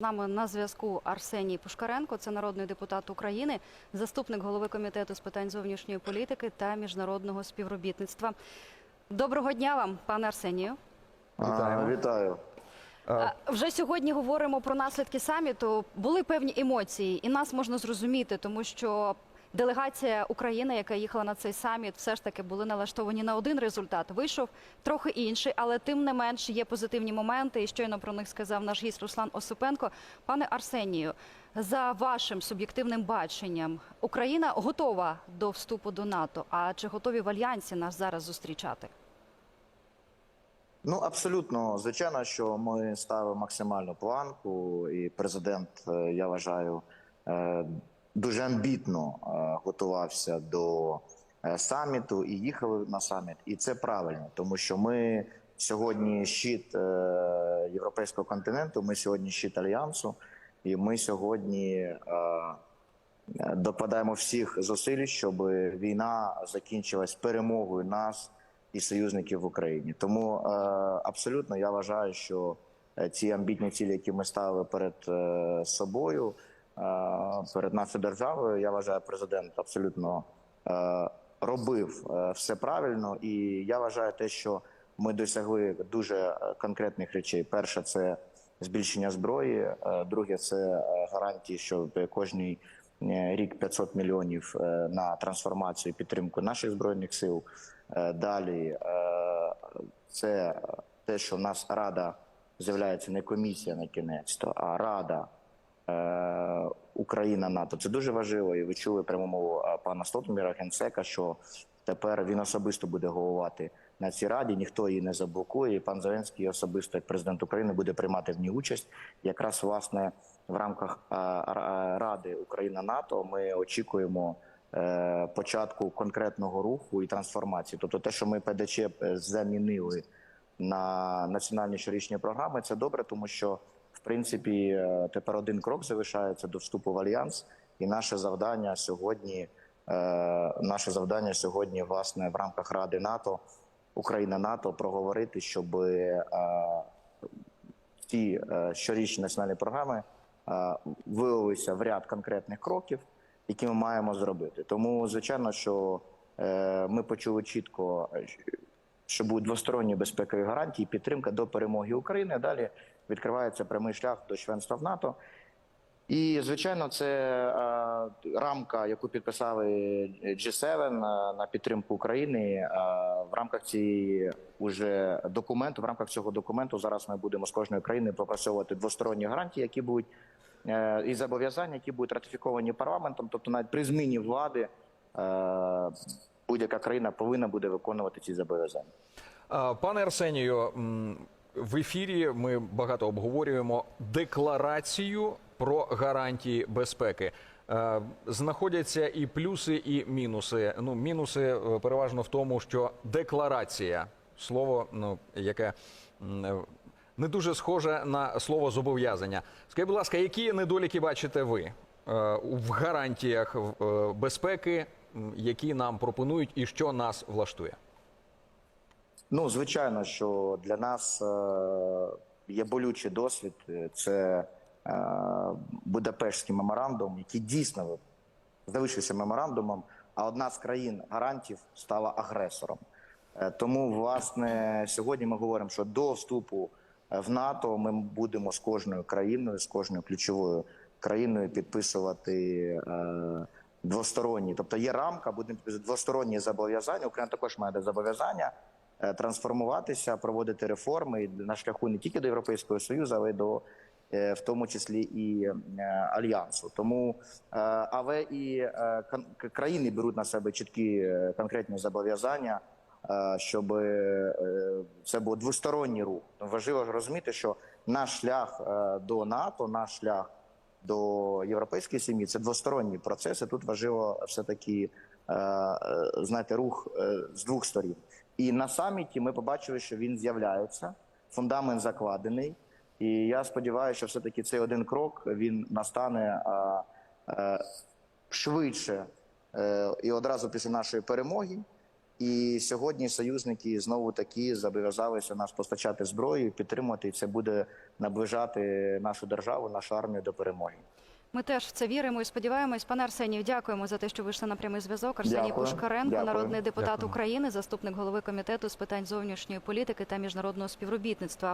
З нами на зв'язку Арсеній Пушкаренко, це народний депутат України, заступник голови комітету з питань зовнішньої політики та міжнародного співробітництва. Доброго дня вам, пане Арсенію. Вітаємо. Вітаю. Вже сьогодні говоримо про наслідки саміту. Були певні емоції, і нас можна зрозуміти, тому що делегація України, яка їхала на цей саміт, все ж таки були налаштовані на один результат. Вийшов трохи інший, але тим не менш є позитивні моменти. І щойно про них сказав наш гість Руслан Осипенко. Пане Арсенію, за вашим суб'єктивним баченням, Україна готова до вступу до НАТО. А чи готові в альянсі нас зараз зустрічати? Ну абсолютно звичайно, що ми ставимо максимальну планку, і президент, е, я вважаю, е, дуже амбітно е, готувався до е, саміту і їхали на саміт. І це правильно, тому що ми сьогодні щит е, європейського континенту, ми сьогодні щит альянсу, і ми сьогодні. Докладаємо всіх зусиль, щоб війна закінчилась перемогою нас і союзників в Україні. Тому абсолютно я вважаю, що ці амбітні цілі, які ми ставили перед собою, перед нашою державою, я вважаю, президент абсолютно е, робив е, все правильно. І я вважаю те, що ми досягли дуже е, конкретних речей. Перше, це збільшення зброї. е, Друге, це е, гарантії, що кожній е, рік 500 мільйонів е, на трансформацію і підтримку наших збройних сил. Е, Далі е, це те, що в нас рада з'являється не комісія на кінець, то а рада е, Україна НАТО. Це дуже важливо. І ви чули пряму мову е, пана Столтенберга, генсека, що тепер він особисто буде головувати на цій раді. Ніхто її не заблокує. І пан Зеленський особисто, як президент України, буде приймати в ній участь. Якраз власне в рамках е, Ради Україна НАТО ми очікуємо. е, Початку конкретного руху і трансформації, тобто те, що ми ПДЧ е, замінили на національні щорічні програми, це добре, тому що принципі е, тепер один крок залишається до вступу в альянс, і наше завдання сьогодні, е, наше завдання сьогодні, власне, в рамках Ради НАТО, Україна НАТО, проговорити, щоб ці е, щорічні національні програми вилилися в ряд конкретних кроків, які ми маємо зробити. Тому, звичайно, що ми почули чітко, що будуть двосторонні безпекові гарантії, підтримка до перемоги України. Далі відкривається прямий шлях до членства в НАТО. І звичайно, це е, рамка, яку підписали G7 е, на підтримку України. Е, в рамках цієї уже документу, в рамках цього документу, зараз ми будемо з кожної країни пропрацьовувати двосторонні гарантії, які будуть і зобов'язання, які будуть ратифіковані парламентом. Тобто, навіть при зміні влади будь-яка країна повинна буде виконувати ці зобов'язання. Пане Арсенію, в ефірі ми багато обговорюємо декларацію про гарантії безпеки. Е, Знаходяться і плюси, і мінуси. Ну, мінуси е, переважно в тому, що декларація слово, ну яке е, не дуже схоже на слово зобов'язання. Скажіть, будь ласка, які недоліки бачите ви в гарантіях безпеки, які нам пропонують, і що нас влаштує? Ну, звичайно, що для нас е, є болючий досвід. Це е, Будапештський меморандум, який дійсно залишився меморандумом, а одна з країн гарантів стала агресором. Е, тому, власне, сьогодні ми говоримо, що до вступу в НАТО ми будемо з кожною країною, з кожною ключовою країною підписувати. Е, Двосторонні, тобто є рамка, будемо підписувати двосторонні зобов'язання. Україна також має зобов'язання е, трансформуватися, проводити реформи на шляху не тільки до Європейського Союзу, але й до е, в тому числі і е, альянсу. Тому е, але і е, країни беруть на себе чіткі е, конкретні зобов'язання, е, щоб е, це був двосторонній рух. Важливо розуміти, що наш шлях е, до НАТО, наш шлях до європейської сім'ї це двосторонній процес. І тут важливо все таки е, е, знаєте, рух е, з двох сторін. І на саміті ми побачили, що він з'являється. Фундамент закладений. І я сподіваюся, що все таки цей один крок він настане е, е, швидше е, і одразу після нашої перемоги. І сьогодні союзники знову таки зобов'язалися нас постачати зброю, і підтримувати. І це буде наближати нашу державу, нашу армію до перемоги. Ми теж в це віримо і сподіваємось. Пане Арсенію, дякуємо за те, що вийшли на прямий зв'язок. Арсеній Дякую. Пушкаренко, Дякую. народний депутат Дякую. України, заступник голови комітету з питань зовнішньої політики та міжнародного співробітництва.